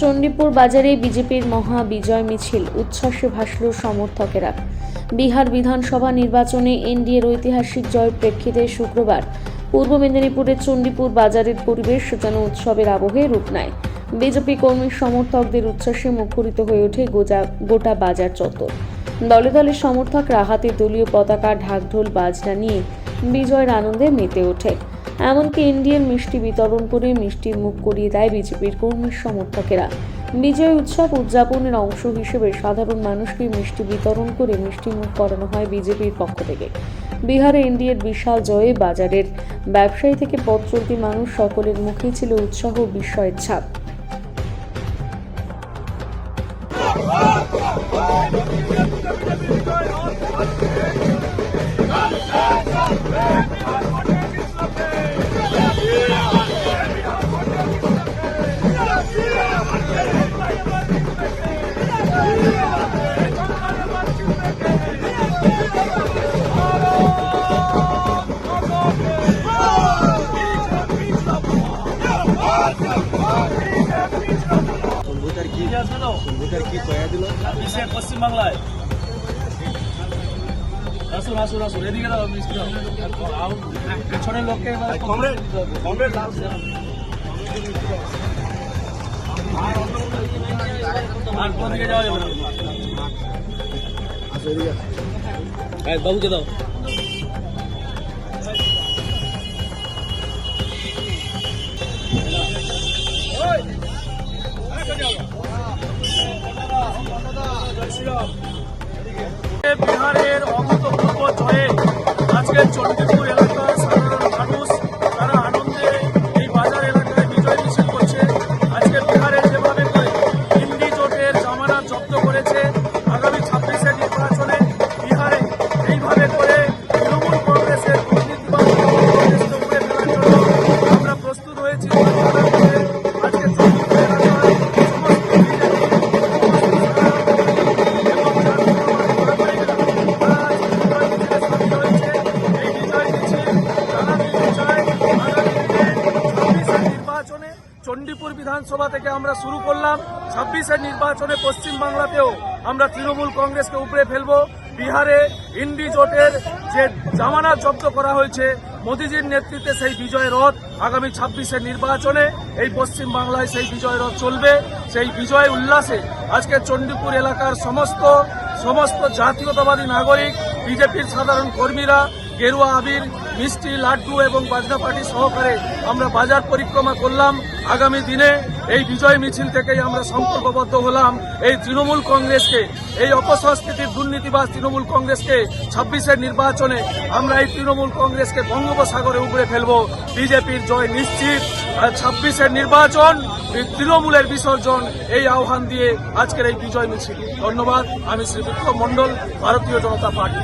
চণ্ডীপুর বাজারে বিজেপির মহা বিজয় মিছিল, উচ্ছ্বাসে ভাসল সমর্থকেরা। বিহার বিধানসভা নির্বাচনে এনডিএর ঐতিহাসিক জয়ের প্রেক্ষিতে শুক্রবার পূর্ব মেদিনীপুরের চণ্ডীপুর বাজারের পরিবেশ যেন উৎসবের আবহে রূপ নেয়। বিজেপি কর্মী সমর্থকদের উচ্ছ্বাসে মুখরিত হয়ে ওঠে গোজা, গোটা বাজার চত্বর। দলে দলে সমর্থকরা হাতে দলীয় পতাকা, ঢাকঢোল, বাজনা নিয়ে বিজয়ের আনন্দে মেতে ওঠে। এমনকি ইন্ডিয়ান মিষ্টি বিতরণ করে মিষ্টির মুখ করিয়ে দেয় বিজেপির কর্মী সমর্থকেরা। বিজয় উৎসব উদযাপনের অংশ হিসেবে সাধারণ মানুষকে মিষ্টি বিতরণ করে মিষ্টি মুখ করানো হয় বিজেপির পক্ষ থেকে। বিহারে ইন্ডিয়ার বিশাল জয়ে বাজারের ব্যবসায়ী থেকে পথ চলতি মানুষ সকলের মুখেই ছিল উৎসাহ বিস্ময়ের ছাপ। বাংলায় আসুন আসুন আসুন এদিকে দাও। পেছনের লোককে আর কোন দিকে যাওয়া যাবে না? হ্যাঁ বাবুকে দাও। বিহারের অভূতপূর্ব জয়ে আজকে চণ্ডীপুর এলাকার সাধারণ মানুষ, তারা আনন্দে এই বাজার এলাকায় বিজয় মিছিল করছে আজকে বিহারের যেভাবে হিন্দি জোটের জামানা জব্দ করেছে বিধানসভা থেকে আমরা শুরু করলাম। ছাব্বিশের নির্বাচনে পশ্চিমবাংলাতেও আমরা তৃণমূল কংগ্রেসকে উপরে ফেলব। বিহারে ইন্ডি জোটের যে জামানত জব্দ করা হয়েছে, মোদিজির নেতৃত্বে সেই বিজয় রথ আগামী ছাব্বিশের নির্বাচনে, এই পশ্চিম বাংলায় সেই বিজয় রথ চলবে। সেই বিজয় উল্লাসে আজকে চণ্ডীপুর এলাকার সমস্ত সমস্ত জাতীয়তাবাদী নাগরিক, বিজেপির সাধারণ কর্মীরা গেরুয়া আবির, মিষ্টি, লাড্ডু এবং বাজনা পার্টি সহকারে আমরা বাজার পরিক্রমা করলাম। আগামী দিনে এই বিজয় মিছিল থেকেই আমরা সংকল্পবদ্ধ হলাম। এই তৃণমূল কংগ্রেসকে, এই অপসংস্কৃতির দুর্নীতিবাজ তৃণমূল কংগ্রেসকে ছাব্বিশের নির্বাচনে আমরা এই তৃণমূল কংগ্রেসকে বঙ্গোপসাগরে উপরে ফেলব। বিজেপির জয় নিশ্চিত। ছাব্বিশের নির্বাচন তৃণমূলের বিসর্জন, এই আহ্বান দিয়ে আজকের এই বিজয় মিছিল। ধন্যবাদ। আমি শ্রী বিক্রম মণ্ডল, ভারতীয় জনতা পার্টি।